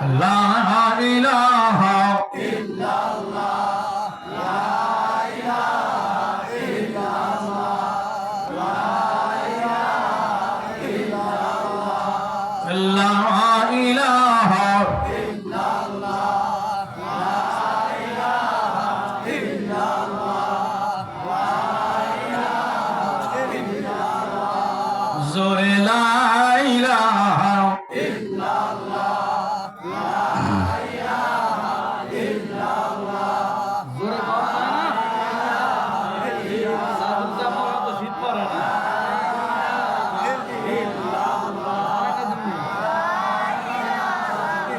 লা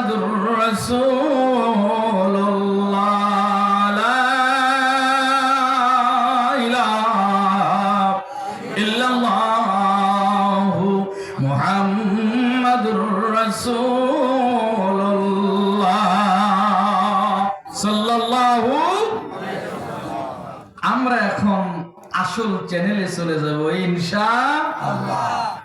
মুহাম্মাদুর রাসূলুল্লাহ লা ইলাহা ইল্লাল্লাহু মুহাম্মাদুর আমরা এখন আসল চ্যানেলে চলে যাব ইনশা আল্লাহ